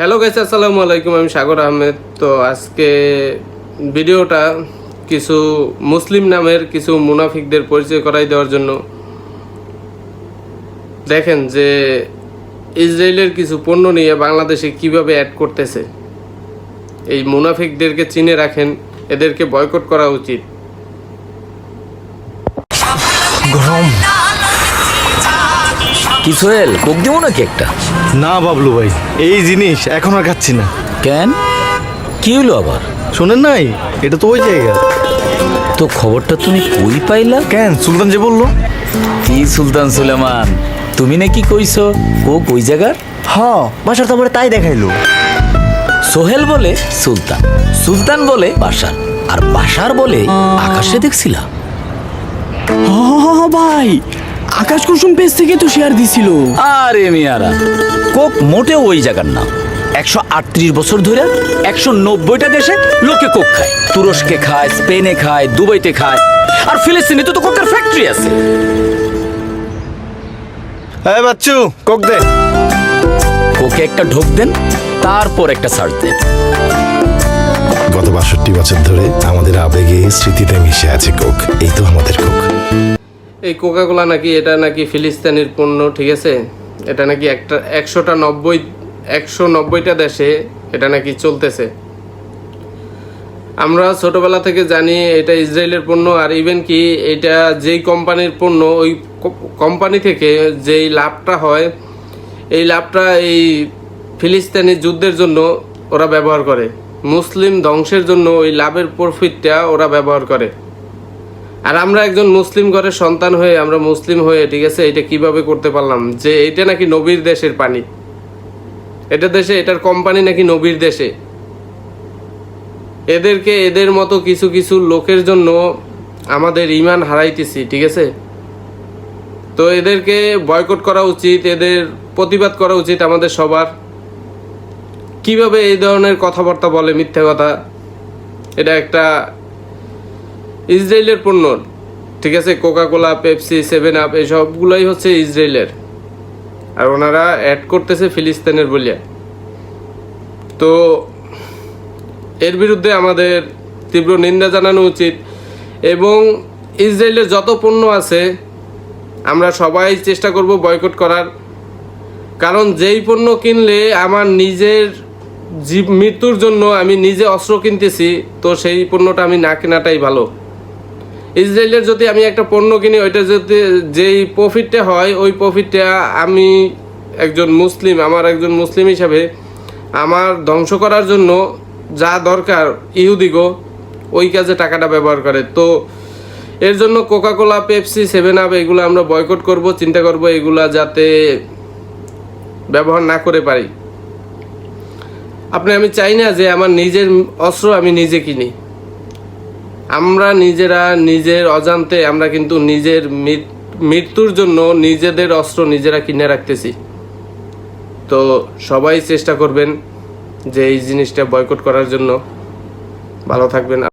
Hello guys আসসালামু আলাইকুম, আমি সাগর আহমেদ। তো আজকে ভিডিওটা কিছু মুসলিম নামের কিছু মুনাফিকদের পরিচয় করাই দেওয়ার জন্য। দেখেন যে ইসরায়েলের কিছু পণ্য নিয়ে বাংলাদেশে কীভাবে অ্যাড করতেছে। এই মুনাফিকদেরকে চিনে রাখেন, এদেরকে বয়কট করা উচিত। কি সোহেল কোক দিব নাকি একটা? না বাবলু ভাই এই জিনিস এখন আর খাচ্ছি না। কেন? কি হলো আবার? শোনেন নাই? এটা তো ওই জায়গা। তো খবরটা তুমি কই পাইলা? কেন? সুলতান যে বলল। কি সুলতান সুলেমান? তুমি নাকি কইছো ও কই জায়গার? হ বাসার তো আমার তাই দেখাইলো। সোহেল বলে সুলতান সুলতান বলে বাসার আর বাসার বলে আকাশে দেখছিলা। হ হ, হ, ভাই আকাশ কুসুম পেজ থেকে তো শেয়ার দিছিল। আরে মিয়ারা কোক মোটেও ওই জায়গার নাম একশো আটত্রিশ বছর ধরে একশো নব্বইটা দেশে লোকে কোক খায়। তুরস্কে খায় স্পেনে খায় দুবাইতে খায়। আর ফিলিস্তিনে তো তো কোকের ফ্যাক্টরি আছে। হ্যাঁ বাচ্চু কোক দে। কোকে একটা ঢোক দেন তারপর একটা সার্চ দেন। গত বাষট্টি বছর ধরে আমাদের আবেগে স্মৃতিতে মিশে আছে কোক এই তো আমাদের কোক। এই কোকাকোলা নাকি এটা নাকি ফিলিস্তিনের পণ্য, ঠিক আছে? এটা নাকি একটা একশোটা নব্বই, একশো নব্বইটা দেশে এটা নাকি চলতেছে। আমরা ছোটবেলা থেকে জানি এটা ইসরায়েলের পণ্য, আর ইভেন কি এটা যেই কোম্পানির পণ্য, ওই কোম্পানি থেকে যেই লাভটা হয়, এই লাভটা এই ফিলিস্তিনি যুদ্ধের জন্য ওরা ব্যবহার করে। মুসলিম ধ্বংসের জন্য ওই লাভের প্রফিটটা ওরা ব্যবহার করে। আর আমরা একজন মুসলিম ঘরের সন্তান হয়ে, আমরা মুসলিম হয়ে, ঠিক আছে, এটা কীভাবে করতে পারলাম? যে এটা নাকি নবীর দেশের পানি। এটা দেশে, এটার কোম্পানি নাকি নবীর দেশে। এদেরকে, এদের মতো কিছু কিছু লোকের জন্য আমাদের ইমান হারাইতেছি, ঠিক আছে? তো এদেরকে বয়কট করা উচিত, এদের প্রতিবাদ করা উচিত আমাদের সবার। কীভাবে এই ধরনের কথাবার্তা বলে মিথ্যা কথা? এটা একটা ইসরায়েলের পণ্য ঠিক আছে? Coca Cola Pepsi seven up এসবগুলোই হচ্ছে ইসরায়েলের। আর ওনারা অ্যাড করতেছে ফিলিস্তিনের বলিয়া। তো এর বিরুদ্ধে আমাদের তীব্র নিন্দা জানানো উচিত এবং ইসরায়েলের যত পণ্য আছে, আমরা সবাই চেষ্টা করব বয়কট করার। কারণ যেই পণ্য কিনলে আমার নিজের জীব, মৃত্যুর জন্য আমি নিজে অস্ত্র কিনতেছি, তো সেই পণ্যটা আমি না কেনাটাই ভালো। ইসরায়েলের যদি আমি একটা পণ্য কিনি, ওইটা যদি যেই প্রফিটটা হয়, ওই প্রফিটটা আমি একজন মুসলিম, আমার একজন মুসলিম হিসাবে আমার ধ্বংস করার জন্য যা দরকার ইহুদিগো ওই কাজে টাকাটা ব্যবহার করে। তো এর জন্য কোকাকোলা পেপসি সেভেন আপ এগুলো আমরা বয়কট করব, চিন্তা করব, এগুলা যাতে ব্যবহার না করে পারি। আপনি, আমি চাই না যে আমার নিজের অস্ত্র আমি নিজে কিনি। আমরা নিজেরা নিজের অজান্তে আমরা কিন্তু নিজের মৃত্যুর জন্য নিজেদের অস্ত্র নিজেরা কিনে রাখতেছি। তো সবাই চেষ্টা করবেন যে এই জিনিসটা বয়কট করার জন্য। ভালো থাকবেন।